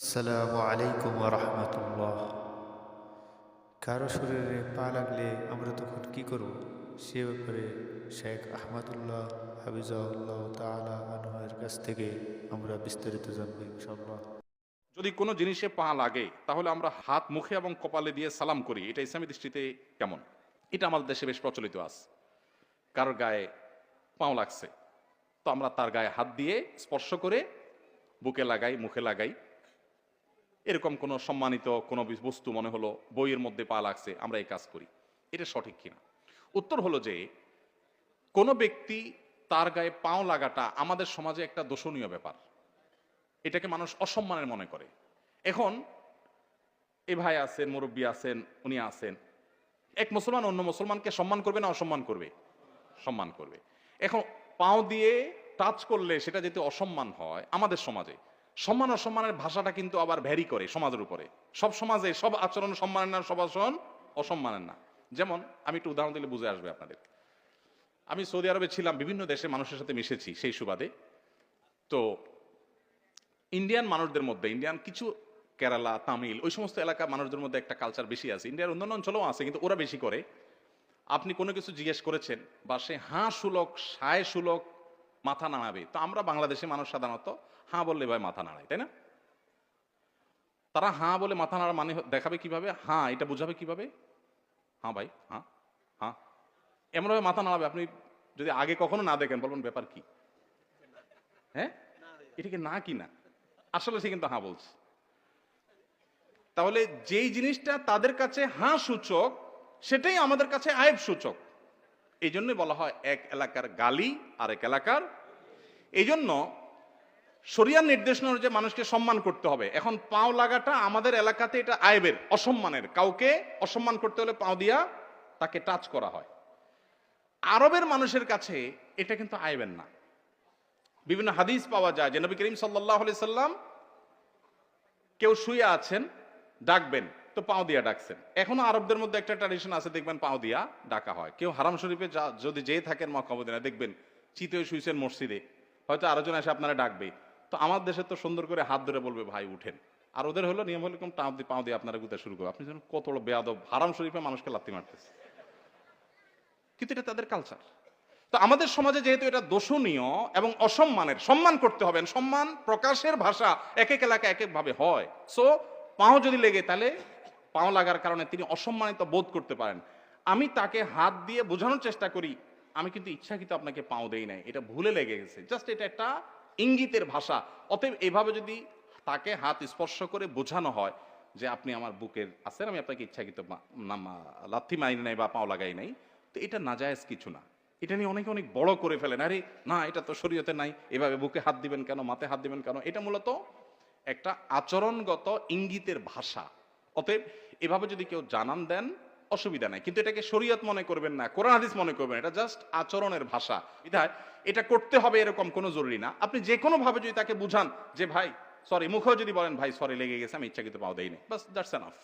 আসসালামু আলাইকুম রহমতুল্লাহ। কারও শরীরে পা লাগলে আমরা তখন কি করব? সে ব্যাপারে শেখ আহমদুল্লাহ হাবিজাউল্লাহ তালা আনহের কাছ থেকে আমরা বিস্তারিত জানব ইনশাল্লাহ যদি কোনো জিনিসে পা লাগে, তাহলে আমরা হাত, মুখে এবং কপালে দিয়ে সালাম করি। এটা ইসলামী দৃষ্টিতে কেমন? এটা আমাদের দেশে বেশ প্রচলিত আছে। কারোর গায়ে পাও লাগছে, তো আমরা তার গায়ে হাত দিয়ে স্পর্শ করে বুকে লাগাই, মুখে লাগাই। এরকম কোনো সম্মানিত কোনো বস্তু মনে হলো বইয়ের মধ্যে পা লাগছে, আমরা এই কাজ করি। এটা সঠিক কিনা? উত্তর হলো যে, কোনো ব্যক্তি তার গায়ে পাও লাগাটা আমাদের সমাজে একটা দোষণীয় ব্যাপার। এটাকে মানুষ অসম্মানের মনে করে। এখন, এ ভাই আছেন, মুরব্বী আছেন, উনি আছেন। এক মুসলমান অন্য মুসলমানকে সম্মান করবে না অসম্মান করবে? সম্মান করবে। এখন পাও দিয়ে টাচ করলে সেটা যদি অসম্মান হয় আমাদের সমাজে সম্মান অসম্মানের ভাষাটা কিন্তু আবার ভ্যারি করে সমাজের উপরে। সব সমাজে সব আচরণ সম্মানের না, সব আচরণ অসম্মানের না। যেমন, আমি একটু উদাহরণ দিলে বুঝে আসবে আপনাদের। আমি সৌদি আরবে ছিলাম, বিভিন্ন দেশে মানুষের সাথে মিশেছি সেই সুবাদে। তো ইন্ডিয়ান মানুষদের মধ্যে ইন্ডিয়ান কিছু কেরালা তামিল ওই সমস্ত এলাকা মানুষদের মধ্যে একটা কালচার বেশি আছে। ইন্ডিয়ার অন্যান্য অঞ্চলেও আছে, কিন্তু ওরা বেশি করে। আপনি কোনো কিছু জিজ্ঞেস করেছেন, বা সে হাঁ সুলক সায় সুলক মাথা নাড়াবে। তো আমরা বাংলাদেশি মানুষ সাধারণত হাঁ বললে ভাই মাথা নাড়াই, তাই না? তারা হাঁ বলে মাথা নাড়া মানে দেখাবে কীভাবে? হাঁ, এটা বুঝাবে কীভাবে? হাঁ ভাই, হাঁ হাঁ। এমনভাবে মাথা নাড়াবে, আপনি যদি আগে কখনো না দেখেন, বলবেন ব্যাপার কি? হ্যাঁ? এটাকে না কি না? আসলে সে কিন্তু হাঁ বলছে। তাহলে যেই জিনিসটা তাদের কাছে হাঁ সূচক, সেটাই আমাদের কাছে আয়েব সূচক। এই জন্যই বলা হয় এক এলাকার গালি আর এক এলাকার। এই জন্য শরিয়ার নির্দেশনা অনুযায়ী মানুষকে সম্মান করতে হবে। এখন পাও লাগাটা আমাদের এলাকাতে এটা আয়বের, অসম্মানের। কাউকে অসম্মান করতে হলে পাও দিয়া তাকে টাচ করা হয়। আরবের মানুষের কাছে এটা কিন্তু আয়েবের না। বিভিন্ন হাদিস পাওয়া যায় যে নবী করিম সাল্লাহ সাল্লাম কেউ শুয়ে আছেন, ডাকবেন তো পাও দিয়া ডাকছেন। এখনও আরবদের মধ্যে একটা ট্র্যাডিশন আছে, দেখবেন পাও দিয়া ডাকা হয়। কেউ হারাম শরীফে যা- যদি যেয়ে থাকেন মক্কামদিনা দেখবেন চিতে শুয়েছেন মসজিদে। হয়তো আরও জন এসে আপনারা ডাকবে। তো আমার দেশে তো সুন্দর করে হাত ধরে বলবে, ভাই, উঠেন। আর ওদের হলো নিয়ম হলো এরকম টাও দিয়ে, পাও দিয়ে আপনারা গুতে শুরু করবে। আপনি যেন কত বেয়াদব। হারাম শরীফে মানুষকে লাত্তি মারতেছে। কিন্তু এটা তাদের কালচার তো আমাদের সমাজে যেহেতু এটা দোষণীয় এবং অসম্মানের, সম্মান করতে হবে। সম্মান প্রকাশের ভাষা এক এক এলাকায় এক এক ভাবে হয়। সো পাও যদি লেগে, তাহলে পাও লাগার কারণে তিনি অসম্মানিত বোধ করতে পারেন। আমি তাকে হাত দিয়ে বোঝানোর চেষ্টা করি, আমি কিন্তু ইচ্ছাকৃত আপনাকে পাও দেই নাই। এটা ভুলে লেগে গেছে। জাস্ট এটা একটা ইঙ্গিতের ভাষা। অতএব এভাবে যদি তাকে হাত স্পর্শ করে বোঝানো হয় যে আপনি আমার বুকের আছেন, আমি আপনাকে ইচ্ছাকৃত লাথি মারি নাই বা পাও লাগাই নাই, তো এটা নাজায়েজ কিছু না। এটা নিয়ে অনেকে অনেক বড় করে ফেলেন। আরে, না, এটা তো শরীয়তে নাই। এভাবে বুকে হাত দিবেন কেন মাথায় হাত দিবেন কেন? এটা মূলত একটা আচরণগত ইঙ্গিতের ভাষা। অতএব এভাবে যদি কেউ জানান দেন, অসুবিধা নাই। কিন্তু এটাকে শরীয়ত মনে করবেন না, কোরআন হাদিস মনে করবেন এটা জাস্ট আচরণের ভাষা। বিধায় এটা করতে হবে এরকম কোনো জরুরি না। আপনি যে কোনো ভাবে যদি তাকে বুঝান যে, ভাই সরি মুখেও যদি বলেন, ভাই সরি লেগে গেছে, আমি ইচ্ছাকৃত পাও দেয়নি বাস দ্যাটস এনাফ